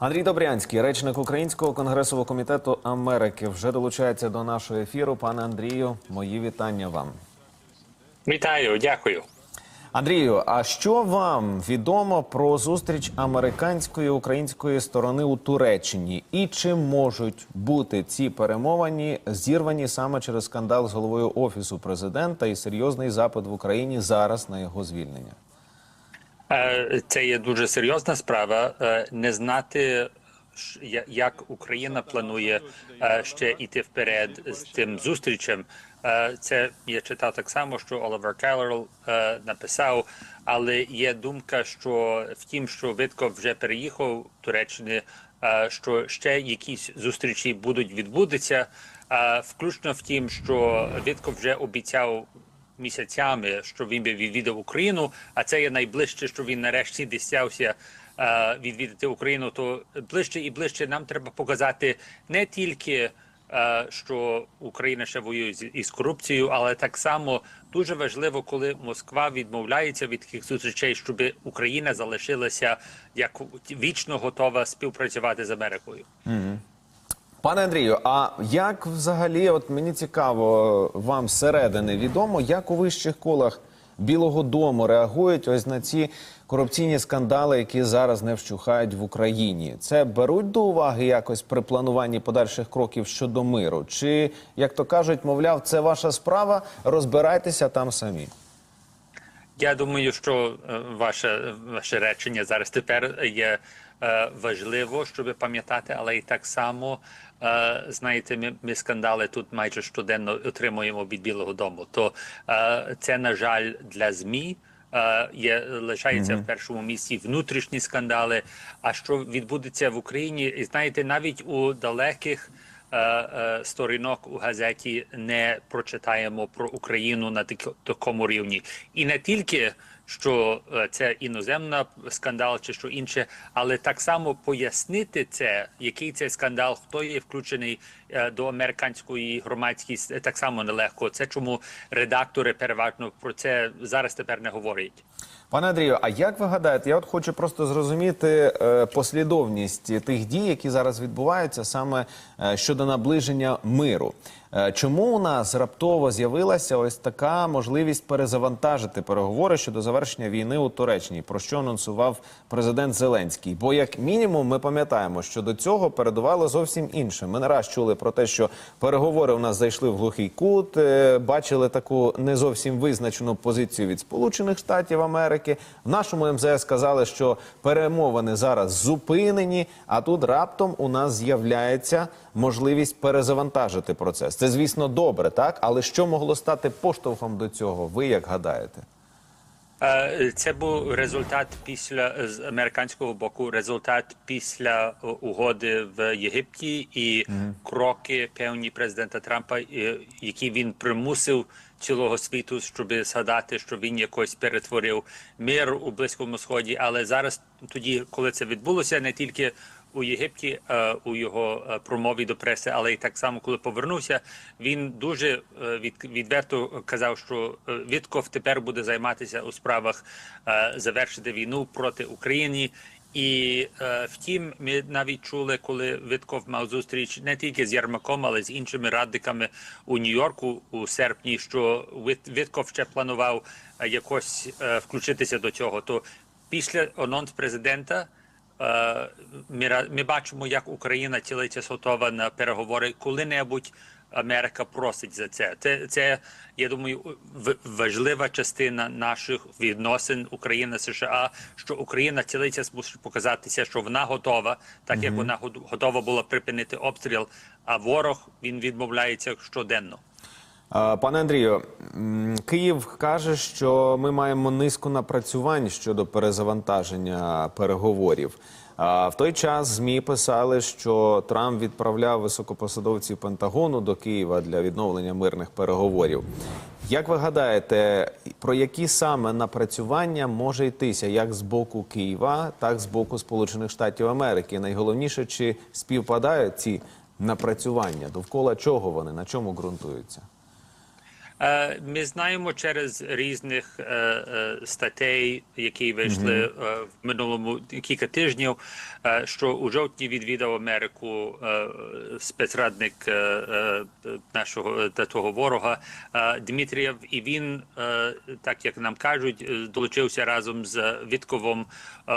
Андрій Добрянський, речник Українського конгресового комітету Америки, вже долучається до нашого ефіру. Пане Андрію, мої вітання вам. Вітаю, дякую. Андрію, а що вам відомо про зустріч американської і української сторони у Туреччині? І чи можуть бути ці перемовини зірвані саме через скандал з головою офісу президента і серйозний запит в Україні зараз на його звільнення? Е, Це є дуже серйозна справа. Е, Не знати, як Україна планує е, ще йти вперед з тим зустрічем. Це я читав так само, що Оливер Келлерл написав, але є думка, що втім, що Витков вже переїхав Туреччини, що ще якісь зустрічі будуть відбудеться. Включно в тім, що Витков вже обіцяв місяцями, що він би відвідав Україну, а це є найближче, що він нарешті дістявся е, відвідати Україну. То ближче і ближче нам треба показати не тільки. е, Що Україна ще воює із корупцією, але так само дуже важливо, коли Москва відмовляється від таких зустрічей, щоб Україна залишилася як вічно готова співпрацювати з Америкою. Пане Андрію, а як взагалі, от мені цікаво, вам зсередини відомо, як у вищих колах Білого Дому реагують ось на ці корупційні скандали, які зараз не вщухають в Україні? Це беруть до уваги якось при плануванні подальших кроків щодо миру? Чи, як то кажуть, мовляв, це ваша справа, розбирайтеся там самі? Я думаю, що е, ваше ваше речення зараз тепер є важливо, щоб пам'ятати, але і так само е, знаєте, ми, ми скандали тут майже щоденно отримуємо від Білого Дому. То е, це на жаль для змі. е, Є лишається в першому місці внутрішні скандали. А що відбудеться в Україні, і знаєте, навіть у далеких е, е, сторінок у газеті не прочитаємо про Україну на такому рівні, і не тільки що е, це іноземна скандал чи що інше, але так само пояснити це, який це скандал, хто є включений е, до американської громадськості, так само нелегко. Це чому редактори переважно про це зараз тепер не говорять. Пане Андрію, а як ви гадаєте, я от хочу просто зрозуміти е, послідовність тих дій, які зараз відбуваються саме е, щодо наближення миру. Е, чому у нас раптово з'явилася ось така можливість перезавантажити переговори щодо завершення війни у Туреччині, про що анонсував президент Зеленський? Бо як мінімум ми пам'ятаємо, що до цього передувало зовсім інше. Ми не раз чули про те, що переговори у нас зайшли в глухий кут, е, бачили таку не зовсім визначену позицію від Сполучених Штатів Америки. В нашому МЗС сказали, що перемовини зараз зупинені, а тут раптом у нас з'являється можливість перезавантажити процес. Це, звісно, добре, так але що могло стати поштовхом до цього? Ви як гадаєте? Е, Це був результат після з американського боку. Результат після е, угоди в Єгипті і кроки певні президента Трампа, е, які він примусив цілого світу, щоб згадати, що він якось перетворив мир у близькому сході. Але зараз, тоді, коли це відбулося, не тільки у Єгипті е, у його е, промові до преси, але й так само, коли повернувся, він дуже е, від, відверто казав, що Вітков тепер буде займатися у справах завершити війну проти України. І е, втім, ми навіть чули, коли Витков мав зустріч не тільки з Ярмаком, але з іншими радниками у Нью-Йорку у серпні, що Вит- Витков ще планував якось е, включитися до цього. То після анонс президента. Е, Ми, бачимо, як Україна цілиться готова на переговори. Коли-небудь Америка просить за це. Це, це я думаю, важлива частина наших відносин Україна США. Що Україна цілиться мусить показатися, що вона готова, так як вона готова була припинити обстріл. А ворог він відмовляється щоденно. Пане Андрію, Київ каже, що ми маємо низку напрацювань щодо перезавантаження переговорів. В той час змі писали, що Трамп відправляв високопосадовців Пентагону до Києва для відновлення мирних переговорів. Як ви гадаєте, про які саме напрацювання може йтися як з боку Києва, так з боку Сполучених Штатів Америки? Найголовніше, чи співпадають ці напрацювання, довкола чого вони, на чому ґрунтуються? Е, Ми знаємо через різних е, е, статей, які вийшли в минулому кілька тижнів, що у жовтні відвідав Америку спецрадник нашого та того ворога Дмитрієв, і він, так як нам кажуть, долучився разом з Вітковом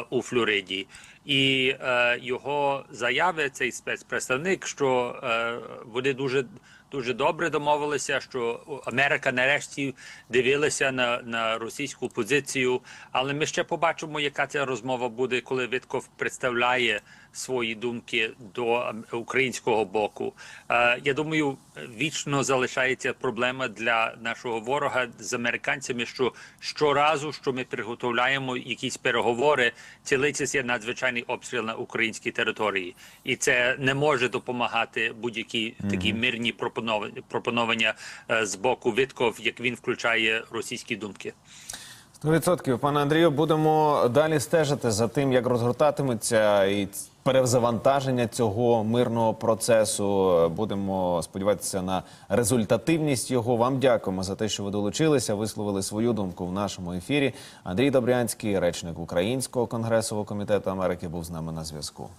у Флориді. І е, його заяви, цей спецпредставник, що е, вони дуже дуже добре домовилися, що Америка нарешті дивилася на, на російську позицію. Але ми ще побачимо, яка ця розмова буде, коли Витков представляє свої думки до ем, українського боку. Е, я думаю, вічно залишається проблема для нашого ворога з американцями, що щоразу, що ми приготовляємо якісь переговори, цілиться надзвичайний обстріл на українській території, і це не може допомагати будь-які такі мирні пропонов- пропонування е, з боку Витков, як він включає російські думки. 100%. Пане Андрію, будемо далі стежити за тим, як розгортатиметься і перезавантаження цього мирного процесу. Будемо сподіватися на результативність його. Вам дякуємо за те, що ви долучилися, висловили свою думку в нашому ефірі. Андрій Добрянський, речник Українського конгресового комітету Америки, був з нами на зв'язку.